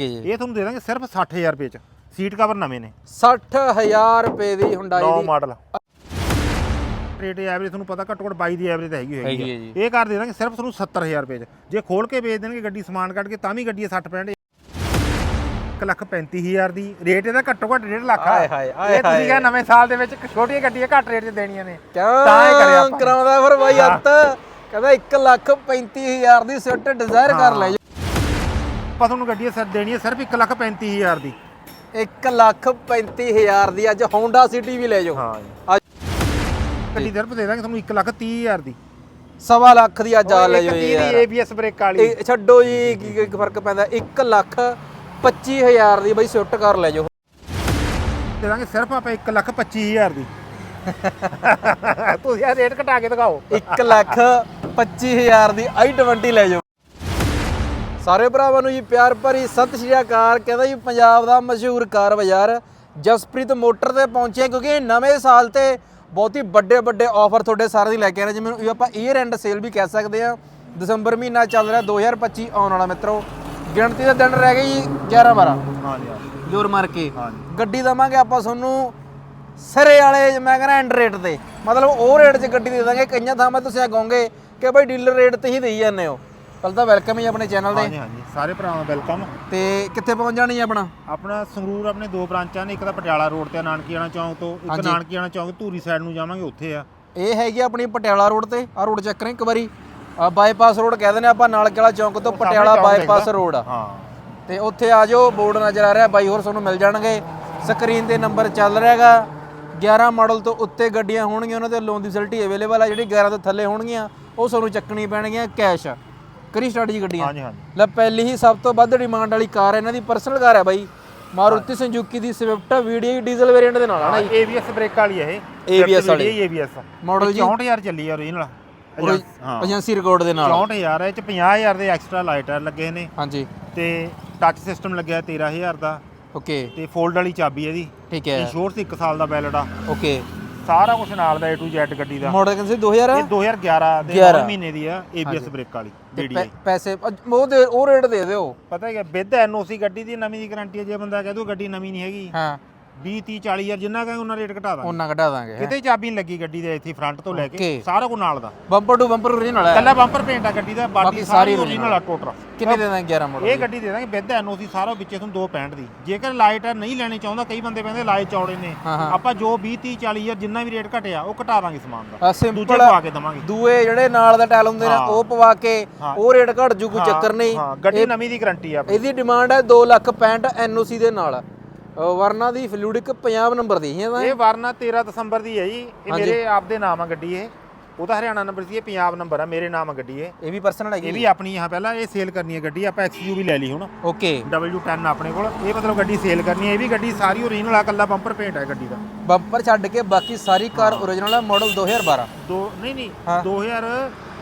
ਹੈ ਜੀ। ਇਹ ਤੁਹਾਨੂੰ ਦੇ ਦਾਂਗੇ ਸਿਰਫ 60000 ਰੁਪਏ ਚ। ਸੀਟ ਕਵਰ ਨਵੇਂ ਨੇ। 60000 ਰੁਪਏ ਦੀ ਹੁੰਡਾਈ ਨੌ ਦੀ। ਮਾਡਲ। ਰੇਟ ਐਵਰੇਜ ਤੁਹਾਨੂੰ ਪਤਾ ਘੱਟੋ ਘੱਟ 22 ਦੀ ਐਵਰੇਜ ਤਾਂ ਹੈਗੀ ਹੈਗੀ ਹੋਏਗੀ ਹੈ ਜੀ। ਇਹ ਕਾਰ ਦੇ ਦਾਂਗੇ ਸਿਰਫ ਤੁਹਾਨੂੰ 70000 ਰੁਪਏ ਚ। ਜੇ ਖੋਲ ਕੇ ਵੇਚ ਦੇਣਗੇ ਗੱਡੀ ਸਮਾਨ ਕੱਢ ਕੇ ਤਾਂ ਵੀ ਗੱਡੀ 60 65 1 ਲੱਖ 35000 ਦੀ। ਰੇਟ ਇਹਦਾ ਘੱਟੋ ਘੱਟ 1.5 ਲੱਖ ਆ। ਆਏ ਹਾਏ, ਆਏ ਇਹ ਤੁਸੀਂ ਹਾਏ। ਕਿਹਾ ਨਵੇਂ ਸਾਲ ਦੇ ਵਿੱਚ ਛੋਟੀਆਂ ਗੱਡੀਆਂ ਘੱਟ ਰੇਟ 'ਚ ਦੇਣੀਆਂ ਨੇ। ਤਾਂ ਇਹ ਕਰਿਆ ਕਿਉਂ ਆਪਾਂ। ਕਰਾਉਂਦਾ ਫਿਰ ਬਾਈ ਹੱਤ ਕਹਿੰਦਾ 1 ਲੱਖ 35000 ਦੀ ਸਵਿਫਟ ਡਿਜ਼ਾਇਰ ਕਰ ਲੈ ਆਪਾਂ ਤੁਹਾਨੂੰ ਗੱਡੀ ਸਰ ਦੇਣੀ ਹੈ ਸਿਰਫ 1 ਲੱਖ 35000 ਦੀ। 1 ਲੱਖ 35000 ਦੀ ਅੱਜ ਹੋਂਡਾ ਸਿਟੀ ਵੀ ਲੈ ਜਾਓ। ਹਾਂ ਜੀ। ਅੱਜ ਗੱਡੀ ਸਿਰਫ ਦੇ ਦਾਂਗੇ ਤੁਹਾਨੂੰ 1 ਲੱਖ 30000 ਦੀ। ਸਵਾ ਲੱਖ ਦੀ ਅੱਜ ਆ ਲੈ ਜਾਓ ਯਾਰ। ABS ਬ੍ਰੇਕ ਵਾਲੀ। ਇਹ ਛੱਡੋ ਜੀ ਕੀ ਕੀ ਫ਼ਰਕ ਪੈਂਦਾ? 1 ਲੱਖ 25000 ਦੀ ਬਾਈ ਸਵਿਫਟ ਕਾਰ ਲੈ ਜਾਓ। ਦੇ ਦਾਂਗੇ ਸਿਰਫ ਆਪਾਂ 1 ਲੱਖ 25000 ਦੀ। ਤੁਸੀਂ ਇਹ ਰੇਟ ਘਟਾ ਕੇ ਦਿਖਾਓ। 1 ਲੱਖ 25000 ਦੀ i20 ਲੈ ਜਾਓ। ਸਾਰੇ ਭਰਾਵਾਂ ਨੂੰ ਜੀ ਪਿਆਰ ਭਰੀ ਸਤਿ ਸ਼੍ਰੀ ਅਕਾਲ। ਕਹਿੰਦਾ ਜੀ ਪੰਜਾਬ ਦਾ ਮਸ਼ਹੂਰ ਕਾਰ ਬਾਜ਼ਾਰ ਜਸਪ੍ਰੀਤ ਮੋਟਰ ਤੇ ਪਹੁੰਚੇ ਕਿਉਂਕਿ ਨਵੇਂ ਸਾਲ ਤੇ ਬਹੁਤ ਹੀ ਵੱਡੇ ਵੱਡੇ ਆਫਰ ਤੁਹਾਡੇ ਸਾਰੇ ਦੀ ਲੈ ਕੇ ਆਏ ਨੇ। ਜਿਵੇਂ ਇਹ ਆਪਾਂ ਈਅਰ ਐਂਡ ਸੇਲ ਵੀ ਕਹਿ ਸਕਦੇ ਆ ਦਸੰਬਰ ਮਹੀਨਾ ਚੱਲ ਰਿਹਾ 2025 ਆਉਣ ਵਾਲਾ ਮਿੱਤਰੋ। ਗਿਣਤੀ ਦੇ ਦਿਨ ਰਹਿ ਗਏ ਜੀ 11 12 ਹਾਂ ਜੀ ਜੋਰ ਮਾਰ ਕੇ। ਗੱਡੀ ਦਵਾਂਗੇ ਆਪਾਂ ਤੁਹਾਨੂੰ ਸਿਰੇ ਵਾਲੇ ਮੈਂ ਕਹਿੰਦਾ ਐਂਡ ਰੇਟ ਤੇ। ਮਤਲਬ ਉਹ ਰੇਟ 'ਚ ਗੱਡੀ ਦੇ ਦਾਂਗੇ। ਕਈਆਂ ਥਾਵਾਂ ਤੁਸੀਂ ਆ ਕਹੋਗੇ ਕਿ ਭਾਈ ਡੀਲਰ ਰੇਟ ਤੇ ਹੀ ਦੇਈ ਜਾਂਦੇ ਹੋ। ਤਾਂ ਵੈਲਕਮ ਹੀ ਆਪਣੇ ਚੈਨਲ ਹਾਂ ਦੇ। ਜੀ ਹਾਂ ਜੀ ਸਾਰੇ ਭਰਾਵਾਂ ਦਾ ਵੈਲਕਮ ਤੇ ਕਿੱਥੇ ਪਹੁੰਚ ਜਾਣੀ ਆਪਣਾ? ਆਪਣਾ ਸੰਗਰੂਰ ਆਪਣੇ ਦੋ ਬ੍ਰਾਂਚਾਂ ਨੇ ਇੱਕ ਤਾਂ ਪਟਿਆਲਾ ਰੋਡ ਤੇ ਨਾਨਕੀਆਣਾ ਚੌਂਕ ਤੋਂ ਇੱਕ ਹਾਂਜੀ। ਨਾਨਕੀਆਣਾ ਚੌਂਕ ਧੂਰੀ ਸਾਈਡ ਨੂੰ ਜਾਵਾਂਗੇ ਉੱਥੇ ਆ। ਇਹ ਹੈਗੀ ਆਪਣੀ ਪਟਿਆਲਾ ਰੋਡ ਤੇ ਆ ਰੋਡ ਚੱਕ ਰਹੇ ਇੱਕ ਵਾਰੀ। ਆ ਬਾਈਪਾਸ ਰੋਡ ਕਹਿ ਦਿੰਦੇ ਆਪਾਂ ਨਾਲ ਕਿਲਾ ਚੌਂਕ ਤੋਂ ਪਟਿਆਲਾ ਚੌਂਕ ਬਾਈਪਾਸ। ਰੋਡ ਆ। ਹਾਂ। ਤੇ ਉੱਥੇ ਆ ਜਾਓ ਬੋਰਡ ਨਜ਼ਰ ਆ ਰਿਹਾ ਬਾਈ ਹੋਰ ਤੁਹਾਨੂੰ ਮਿਲ ਜਾਣਗੇ। ਸਕਰੀਨ ਤੇ ਨੰਬਰ ਚੱਲ ਰਿਹਾਗਾ 11 ਮਾਡਲ ਤੋਂ ਉੱਤੇ ਗੱਡੀਆਂ ਹੋਣਗੀਆਂ ਉਹਨਾਂ ਤੇ ਲੋਨ ਦੀ ਫੈਸਿਲਿਟੀ ਅਵੇਲੇਬਲ ਆ ਜਿਹੜੀ 11 ਤੋਂ ਥੱਲੇ ਹੋਣਗੀਆਂ ਉਹ ਤੁਹਾਨੂੰ ਚੱਕਣੀ ਪੈਣਗੀਆਂ ਕੈਸ਼ ਕਰੀ ਸਟਾਰਟ ਜੀ ਗੱਡੀਆਂ। ਹਾਂ ਜੀ ਹਾਂ ਜੀ ਲੈ ਪਹਿਲੀ ਹੀ ਸਭ ਤੋਂ ਵੱਧ ਡਿਮਾਂਡ ਵਾਲੀ ਕਾਰ ਇਹਨਾਂ ਦੀ ਪਰਸਨਲ ਕਾਰ ਹੈ ਬਾਈ। ਮਾਰੂਤੀ ਸੰਜੂਕੀ ਦੀ ਸਵਿਫਟ ਵੀਡੀਆਈ ਡੀਜ਼ਲ ਵੇਰੀਐਂਟ ਦੇ ਨਾਲ ਆ ਨਾ ਜੀ। ABS ਬ੍ਰੇਕ ਵਾਲੀ ਹੈ ਇਹ। ABS ਵਾਲੀ। ABS Model ਜੀ? 64000 ਚੱਲੀ ਆ ਓਰੀਜਨਲ ਹਾਂ। ਏਜੰਸੀ ਰਿਕਾਰਡ ਦੇ ਨਾਲ। 64000 ਇਹ ਚ 50000 ਦੇ ਐਕਸਟਰਾ ਲਾਈਟਰ ਲੱਗੇ ਨੇ। ਹਾਂਜੀ। ਤੇ ਟੱਚ ਸਿਸਟਮ ਲੱਗਿਆ 13000 ਦਾ। ਓਕੇ ਤੇ ਫੋਲਡ ਵਾਲੀ ਚਾਬੀ ਇਹਦੀ। ਠੀਕ ਹੈ। ਇੰਸ਼ੋਰੈਂਸ 1 ਸਾਲ ਦਾ ਵੈਲਿਡ ਆ। ਓਕੇ ਸਾਰਾ ਕੁਝ ਨਾਲ ਦਾ A to Z ਗੱਡੀ ਦਾ। ਮਾਡਲ ਕਿੰਨੇ ਸੀ 2000 ਇਹ 2011 ਦੇ 11 9 ਮਹੀਨੇ ਦੀ ਆ ABS ਬ੍ਰੇਕ ਵਾਲੀ ਤੇ ਪੈ- ਪੈਸੇ ਉਹ ਦੇ ਉਹ ਰੇਟ ਦੇ ਦਿਓ। ਪਤਾ ਹੈ ਵਿਦ ਐਨਓਸੀ ਗੱਡੀ ਦੀ ਨਵੀਂ ਦੀ ਗਾਰੰਟੀ ਹੈ ਜੇ ਬੰਦਾ ਕਹਿ ਦੂ ਗੱਡੀ ਨਵੀਂ ਨਹੀਂ ਹੈਗੀ। ਹਾਂ। 20 30 40000 ਜਿੰਨਾ ਕਹੇ ਉਹਨਾਂ ਰੇਟ ਘਟਾ ਦਾਂਗੇ। ਉਹਨਾਂ ਘਟਾ ਦਾਂਗੇ ਕਿਤੇ ਚਾਬੀ ਨਹੀਂ ਲੱਗੀ ਗੱਡੀ ਦੇ ਇੱਥੇ ਫਰੰਟ ਤੋਂ ਲੈ ਕੇ Okay. ਸਾਰਾ ਕੁਝ ਨਾਲ ਦਾ। ਬੰਪਰ ਟੂ ਬੰਪਰ ਓਰੀਜਨਲ ਹੈ। ਕੱਲਾ ਬੰਪਰ ਪੇਂਟ ਆ ਗੱਡੀ ਦਾ ਬਾਕੀ ਬਾਕੀ ਸਾਰੀ ਸਾਰੀ ਓਰੀਜਨਲ ਆ ਟੋਟਲ ਕਿੰਨੇ ਦੇ ਦਾਂਗੇ? 11 ਮਾਡਲ ਇਹ ਗੱਡੀ ਦੇ ਦਾਂਗੇ ਵਿਦ ਐਨਓਸੀ ਸਾਰਾ ਵਿੱਚੇ ਤੁਹਾਨੂੰ 265 ਦੀ। ਜੇਕਰ ਲਾਈਟ ਨਹੀਂ ਲੈਣੀ ਚਾਹੁੰਦਾ ਕਈ ਬੰਦੇ ਕਹਿੰਦੇ ਲਾਈਟ ਚੌੜੇ ਨੇ। ਹਾਂ, ਹਾਂ। ਆਪਾਂ ਜੋ 20 30 40000 ਜਿੰਨਾ ਵੀ ਰੇਟ ਘਟਿਆ ਉਹ ਘਟਾ ਦਾਂਗੇ ਸਮਾਨ ਦਾ। ਆ ਦੂਜੇ ਸਿੰਪਲ ਪਵਾ ਕੇ ਦਵਾਂਗੇ। ਦੂਏ ਜਿਹੜੇ ਨਾਲ ਦਾ ਟਾਇਲ ਹੁੰਦੇ ਨੇ ਹਾਂ। ਉਹ ਪਵਾ ਕੇ ਹਾਂ। ਉਹ ਰੇਟ ਘਟ ਜੂ ਕੋਈ ਚੱਕਰ ਨਹੀਂ। ਹਾਂ ਗੱਡੀ ਨਵੀਂ ਦੀ ਗਾਰੰਟੀ ਆ ਆਪਣੀ। ਇਹਦੀ ਡਿਮਾਂਡ ਹੈ 2 ਲੱਖ 65 ਐਨਓਸੀ ਦੇ ਨਾਲ। ਵਰਨਾ ਦੀ ਫਲੂਡਿਕ 50 ਨੰਬਰ ਦੀ ਹੈ ਤਾਂ। ਇਹ ਵਰਨਾ 13 ਦਸੰਬਰ ਦੀ ਹੈ ਜੀ। ਇਹ ਮੇਰੇ ਆਪਦੇ ਨਾਮ ਆ ਗੱਡੀ ਇਹ। ਉਹਦਾ ਹਰਿਆਣਾ ਨੰਬਰ ਸੀ ਇਹ ਪੰਜਾਬ ਨੰਬਰ ਆ ਮੇਰੇ ਨਾਮ ਆ ਗੱਡੀ ਇਹ। ਇਹ ਵੀ ਪਰਸਨਲ ਇਹ ਹੈਗੀ ਵੀ ਆਪਣੀ ਆ ਪਹਿਲਾਂ ਇਹ ਸੇਲ ਕਰਨੀ ਹੈ ਗੱਡੀ ਆਪਾਂ ਐਕਸਯੂ ਵੀ ਲੈ ਲਈ ਹੁਣ। ਓਕੇ। W10 ਆਪਣੇ ਕੋਲ। ਇਹ ਮਤਲਬ ਗੱਡੀ ਸੇਲ ਕਰਨੀ ਹੈ ਇਹ ਵੀ ਗੱਡੀ ਸਾਰੀ ਓਰੀਜਨਲ ਆ ਕੱਲਾ ਬੰਪਰ ਪੇਂਟ ਹੈ ਗੱਡੀ ਦਾ। ਬੰਪਰ ਛੱਡ ਕੇ ਬਾਕੀ ਸਾਰੀ ਕਾਰ ਓਰੀਜਨਲ ਹੈ ਮਾਡਲ 2012 ਦੋ ਨਹੀਂ ਨਹੀਂ ਹਾਂ।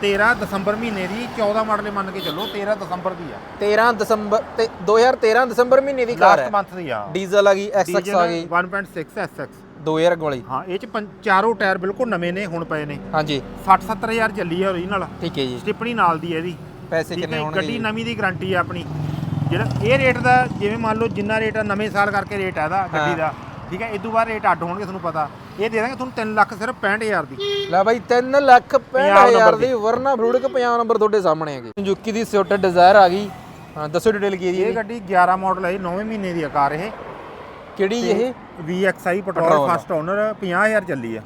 2013 ਦਸੰਬਰ ਮਹੀਨੇ ਦੀ 14 ਮਾਡਲ ਮੰਨ ਕੇ ਚੱਲੋ 13 ਦਸੰਬਰ ਦੀ ਆ। 13 ਦਸੰਬਰ ਤੇ 2013 ਦਸੰਬਰ ਮਹੀਨੇ ਦੀ ਕਾਰ ਲਾਸਟ ਹੈ। ਮੰਥ ਦੀ ਆ। ਡੀਜ਼ਲ ਆ ਗਈ ਐਕਸਐਕਸ ਆ ਗਈ। 1.6 SX 2000 ਵਾਲੀ। ਹਾਂ ਇਹ ਚ ਪੰਜ- ਚਾਰੋਂ ਟਾਇਰ ਬਿਲਕੁਲ ਨਵੇਂ ਨੇ ਹੁਣ ਪਏ ਨੇ। ਹਾਂਜੀ। 60 70000 ਚੱਲੀ ਆ ਓਰੀਜਨਲ ਠੀਕ ਹੈ ਜੀ। ਸਟਿਪਣੀ ਨਾਲ ਦੀ ਹੈ ਇਹਦੀ। ਪੈਸੇ ਠੀਕ ਕਿੰਨੇ ਹੈ ਹੋਣਗੇ ਗੱਡੀ ਜੀ? ਨਵੀਂ ਦੀ ਗਾਰੰਟੀ ਆ ਆਪਣੀ। ਜਿਹੜਾ ਇਹ ਰੇਟ ਦਾ ਜਿਵੇਂ ਮੰਨ ਲਓ ਜਿੰਨਾ ਰੇਟ ਆ ਨਵੇਂ ਸਾਲ ਕਰਕੇ ਰੇਟ ਆ ਇਹਦਾ ਗੱਡੀ ਦਾ। ਠੀਕ ਹੈ ਇਦੋਂ ਬਾਅਦ ਰੇਟ ਅੱਡ ਹੋਣਗੇ ਤੁਹਾਨੂੰ ਪਤਾ। ਇਹ ਦੇ ਦਾਂਗੇ ਤੁਹਾਨੂੰ 3 ਲੱਖ ਸਿਰਫ 65000 ਦੀ। ਲੈ ਬਾਈ 3 ਲੱਖ 65000 ਨੰਬਰ ਦੀ ਵਰਨਾ ਫਲੂਡਿਕ 50 ਨੰਬਰ ਤੁਹਾਡੇ ਸਾਹਮਣੇ ਹੈਗੀ। ਸੁਜ਼ੂਕੀ ਦੀ ਸਵਿਫਟ ਡਿਜ਼ਾਇਰ ਆ ਗਈ। ਹਾਂ ਦੱਸੋ ਡਿਟੇਲ ਕੀ ਹੈ ਜੀ ਇਹ? ਗੱਡੀ 11 ਮਾਡਲ ਹੈ 9ਵੇਂ ਮਹੀਨੇ ਦੀ ਕਾਰ ਇਹ। ਕਿਹੜੀ ਇਹ? VXI petrol. ਫਸਟ ਓਨਰ 50000 ਚੱਲੀ ਆ।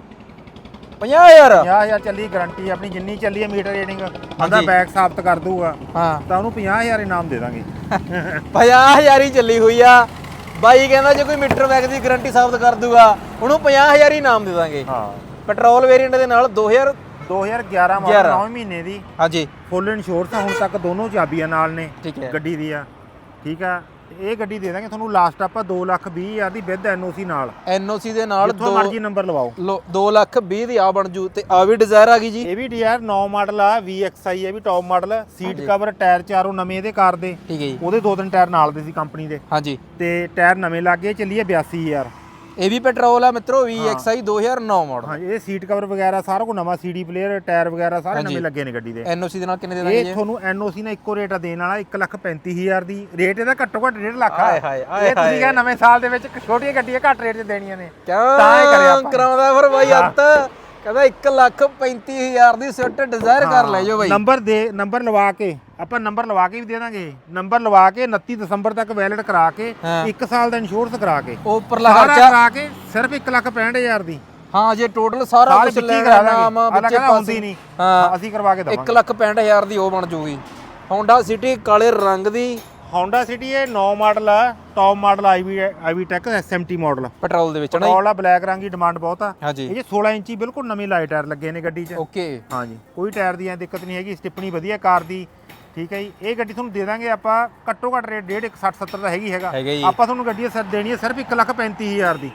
50000 50000 ਚੱਲੀ ਗਾਰੰਟੀ ਆਪਣੀ ਜਿੰਨੀ ਚੱਲੀ ਆ ਮੀਟਰ ਰੀਡਿੰਗ ਹਾਂਜੀ। ਬੈਕ ਸਾਬਤ ਕਰ ਦੂਗਾ ਹਾਂ। ਤਾਂ ਉਹਨੂੰ 50000 ਇਨਾਮ ਦੇ ਦਾਂਗੇ। 50000 ਹੀ ਚੱਲੀ ਹੋਈ ਆ। ਬਾਈ ਕਹਿੰਦਾ ਜੇ ਕੋਈ ਮੀਟਰ ਬੈਗ ਦੀ ਗਾਰੰਟੀ ਸਾਬਤ ਕਰ ਦੂਗਾ ਉਹਨੂੰ 50000 ਹੀ ਨਾਮ ਦੇ ਦਾਂਗੇ। ਹਾਂ। ਪੈਟਰੋਲ ਵੇਰੀਐਂਟ ਦੇ ਨਾਲ 2000 2011 ਮਾਡਲ 11 9 ਮਹੀਨੇ ਦੀ। ਹਾਂਜੀ। ਫੁੱਲ ਇੰਸ਼ੋਰੈਂਸ ਹੁਣ ਤੱਕ ਦੋਨੋਂ ਚਾਬੀਆਂ ਨਾਲ ਨੇ ਹੈ। ਗੱਡੀ ਦੀ ਆ। ਠੀਕ ਆ? ਇਹ ਗੱਡੀ ਦੇ ਦਾਂਗੇ ਤੁਹਾਨੂੰ ਲਾਸਟ ਆਪਾਂ 2 ਲੱਖ 20 ਹਜ਼ਾਰ ਦੀ ਵਿਦ ਐਨਓਸੀ ਨਾਲ। ਐਨਓਸੀ ਦੇ ਨਾਲ ਜਿੱਥੋਂ ਮਰਜ਼ੀ ਨੰਬਰ ਲਵਾਓ। 2 ਲੱਖ 20 ਦੀ ਆ ਬਣ ਜੂ ਤੇ ਆ ਵੀ ਡਿਜ਼ਾਇਰ ਆ ਗਈ ਜੀ। ਇਹ ਵੀ ਡੀਆਰ 9 ਮਾਡਲ ਆ VXI ਇਹ ਵੀ top model seat cover tyre ਚਾਰੋਂ ਨਵੇਂ ਇਹਦੇ ਕਾਰ ਦੇ। ਠੀਕ ਹੈ ਜੀ। ਉਹਦੇ ਦੋ ਤਿੰਨ ਟਾਇਰ ਨਾਲ ਦੇ ਸੀ ਕੰਪਨੀ ਦੇ। ਹਾਂਜੀ। ਤੇ ਟਾਇਰ ਨਵੇਂ ਲੱਗੇ ਚੱਲੀਏ 82000 ਇਹ ਵੀ ਪੈਟਰੋਲ ਆ ਮਿੱਤਰੋ VXI 2009 ਮਾਡਲ ਹਾਂ ਇਹ ਸੀਟ ਕਵਰ ਵਗੈਰਾ ਸਾਰਾ ਕੁਝ ਨਵਾਂ ਸੀਡੀ ਪਲੇਅਰ ਟਾਇਰ ਵਗੈਰਾ ਸਾਰੇ ਨਵੇਂ ਲੱਗੇ ਨੇ ਗੱਡੀ ਦੇ। NOC ਦੇ ਨਾਲ ਕਿੰਨੇ ਦੇ ਦਾਂਗੇ ਇਹ ਤੁਹਾਨੂੰ ਐਨਓਸੀ ਨਾਲ ਇੱਕੋ ਰੇਟ ਆ ਦੇਣ ਵਾਲਾ 135000 ਦੀ। ਰੇਟ ਇਹਦਾ ਘੱਟੋ ਘੱਟ 1.5 ਲੱਖ ਆ। ਇਹ ਤੁਸੀਂ ਕਿਹਾ ਨਵੇਂ ਸਾਲ ਦੇ ਵਿੱਚ ਛੋਟੀਆਂ ਗੱਡੀਆਂ ਘੱਟ ਰੇਟ 'ਚ ਦੇਣੀਆਂ ਨੇ। ਤਾਂ ਹੀ ਕਰਿਆ ਆਪਾਂ। ਕਰਾਉਂਦਾ ਫਿਰ ਬਾਈ ਅੱਤ ਕਹਿੰਦਾ 1 ਲੱਖ 35000 ਦੀ ਸਵਿਫਟ ਡਿਜ਼ਾਇਰ ਕਰ ਲੈ ਜੋ ਬਾਈ। ਨੰਬਰ ਦੇ ਨੰਬਰ ਲਵਾ ਕੇ ਆਪਾਂ ਨੰਬਰ ਲਵਾ ਕੇ ਵੀ ਦੇ ਦਾਂਗੇ। ਨੰਬਰ ਲਵਾ ਕੇ 29 ਦਸੰਬਰ ਤੱਕ ਵੈਲਿਡ ਕਰਾ ਕੇ ਹਾਂ। 1 ਸਾਲ ਦਾ ਇੰਸ਼ੋਰੈਂਸ ਕਰਾ ਕੇ। ਉਹ ਉੱਪਰਲਾ ਖਰਚਾ ਕਰਾ ਕੇ ਸਿਰਫ 1 ਲੱਖ 65000 ਦੀ। ਹਾਂ ਜੇ ਟੋਟਲ ਸਾਰਾ ਕੁਝ ਲੈਣਾ ਨਾਮ ਬੱਚੇ ਪਾਸ। ਨਹੀਂ। ਹਾਂ। ਅਸੀਂ ਕਰਵਾ ਕੇ 1 ਦਵਾਂਗੇ। ਲੱਖ 65000 ਦੀ ਉਹ ਬਣ ਜੂਗੀ। Honda City ਕਾਲੇ ਰੰਗ ਦੀ। Honda City ਇਹ 9 ਮਾਡਲ ਆ top model IV IV tech SMT model petrol ਦੇ ਵਿੱਚ ਨਾ ਪੈਟਰੋਲ ਆ ਬਲੈਕ ਰੰਗ ਦੀ ਡਿਮਾਂਡ ਬਹੁਤ ਆ। ਇਹ 'ਚ 16 ਇੰਚੀ ਬਿਲਕੁਲ ਨਵੇਂ ਲਾਈਟ ਟਾਇਰ ਲੱਗੇ ਨੇ ਗੱਡੀ 'ਚ। ਓਕੇ ਹਾਂਜੀ। ਕੋਈ ਟਾਇਰ ਦੀ ਐ ਦਿੱਕਤ ਨਹੀਂ ਹੈਗੀ ਸਟਿਪਣੀ ਵਧੀਆ ਕਾਰ ਦੀ। ਠੀਕ ਹੈ ਜੀ ਇਹ ਗੱਡੀ ਤੁਹਾਨੂੰ ਦੇ ਦਾਂਗੇ ਆਪਾਂ ਘੱਟੋ ਘੱਟ ਰੇਟ 1.5 60 70 ਦਾ ਹੈਗੀ ਹੈਗਾ। ਹੈਗਾ ਜੀ। ਆਪਾਂ ਤੁਹਾਨੂੰ ਗੱਡੀ ਸਰ ਦੇਣੀ ਹੈ ਸਿਰਫ 1 ਲੱਖ 35000 ਦੀ।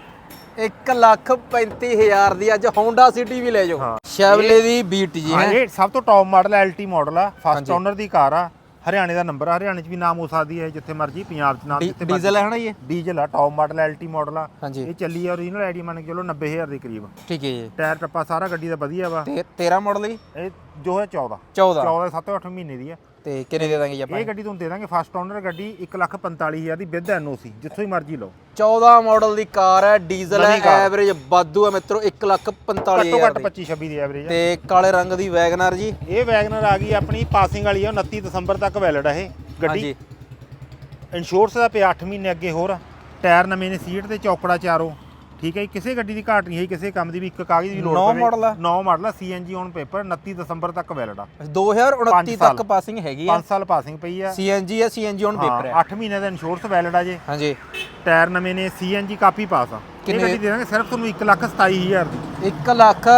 1 ਲੱਖ 35000 ਦੀ ਅੱਜ Honda City ਵੀ ਲੈ ਜਾਓ। ਸ਼ੈਵਲੇ ਦੀ ਬੀਟ ਜੀ ਹਾਂ ਹੈ। ਇਹ ਸਭ ਤੋਂ ਟੌਪ ਮਾਡਲ ਐਲਟੀ ਮਾਡਲ ਆ ਫਸਟ ਓਨਰ ਦੀ ਕਾਰ ਆ ਹਰਿਆਣੇ ਦਾ ਨੰਬਰ ਆ ਹਰਿਆਣੇ 'ਚ ਵੀ ਨਾਮ ਹੋ ਸਕਦੀ ਹੈ ਜਿੱਥੇ ਮਰਜ਼ੀ ਪੰਜਾਬ 'ਚ ਨਾਮ ਜਿੱਥੇ ਮਰਜ਼ੀ। ਡੀਜ਼ਲ ਹੈ ਨਾ ਇਹ? ਡੀਜ਼ਲ ਆ ਟੌਪ ਮਾਡਲ ਐਲਟੀ ਮਾਡਲ ਆ। ਹਾਂਜੀ। ਇਹ ਚੱਲੀ ਆ ਓਰੀਜਨਲ ਆਈਡੀ ਮੰਨ ਕੇ ਚਲੋ 90000 ਦੇ ਕਰੀਬ। ਠੀਕ ਹੈ ਜੀ। ਟਾਇਰ ਟੱਪਾ ਸਾਰਾ ਗੱਡੀ ਦਾ ਵਧੀਆ ਵਾ। ਤੇ 13 ਮਾਡਲ ਦੀ? ਇਹ ਜੋ ਹੈ 14 14 14 7 8 ਮਹੀਨੇ ਦੀ ਆ। ਤੇ ਕਿੰਨੇ ਦੇ ਦਾਂਗੇ ਜੀ ਆਪਾਂ? ਇਹ ਗੱਡੀ ਤੁਹਾਨੂੰ ਦੇ ਦਾਂਗੇ ਫਸਟ ਓਨਰ ਗੱਡੀ 145000 ਦੀ ਵਿਦ ਐਨਓਸੀ ਜਿੱਥੋਂ ਹੀ ਮਰਜ਼ੀ ਲਓ। 14 ਮਾਡਲ ਦੀ ਕਾਰ ਹੈ ਡੀਜ਼ਲ ਹੈ। ਐਵਰੇਜ ਵਾਧੂ ਹੈ ਮਿੱਤਰੋ 1 ਲੱਖ ਘੱਟੋ 45000 ਘੱਟ ਦੀ। 25 26 ਦੀ ਐਵਰੇਜ ਤੇ ਕਾਲੇ ਰੰਗ ਦੀ ਵੈਗਨਰ ਜੀ। ਇਹ ਵੈਗਨਰ ਆ ਗਈ ਆਪਣੀ ਪਾਸਿੰਗ ਵਾਲੀ ਆ 29 ਦਸੰਬਰ ਤੱਕ ਵੈਲਿਡ ਆ ਇਹ ਗੱਡੀ। ਹਾਂਜੀ। ਇੰਸ਼ੋਰੈਂਸ ਦਾ ਪਿਆ 8 ਮਹੀਨੇ ਅੱਗੇ ਹੋਰ ਟਾਇਰ ਨਵੇਂ ਨੇ ਸੀਟ ਤੇ ਚੌਕੜਾ ਚਾਰੋ। ਠੀਕ ਹੈ ਜੀ ਕਿਸੇ ਗੱਡੀ ਦੀ ਘਾਟ ਨਹੀਂ ਹੈ ਕਿਸੇ ਕੰਮ ਦੀ ਵੀ ਇੱਕ ਕਾਗਜ਼ ਦੀ ਲੋੜ ਨੌਂ model ਆ? 9 ਮਾਡਲ ਆ ਸੀਐਨਜੀ ਔਨ ਪੇਪਰ 29 ਦਸੰਬਰ ਤੱਕ ਵੈਲਿਡ ਆ। 2029 ਪੰਜ ਤੱਕ ਸਾਲ। ਪਾਸਿੰਗ ਹੈਗੀ ਹੈ 5 ਸਾਲ ਪਾਸਿੰਗ ਪਈ ਆ। CNG ਹੈ CNG ਔਨ ਪੇਪਰ ਹੈ 8 ਮਹੀਨੇ ਦਾ ਇੰਸ਼ੋਰੈਂਸ ਵੈਲਿਡ ਆ ਜੇ। ਹਾਂਜੀ। ਟਾਇਰ ਨਵੇਂ ਨੇ ਸੀਐਨਜੀ ਕਾਪੀ ਪਾਸ ਆ। ਇਹ ਕਿੰਨੇ- ਗੱਡੀ ਦੇ ਦਾਂਗੇ ਸਿਰਫ ਤੁਹਾਨੂੰ 1 ਲੱਖ 27000 ਦੀ। 1 ਲੱਖ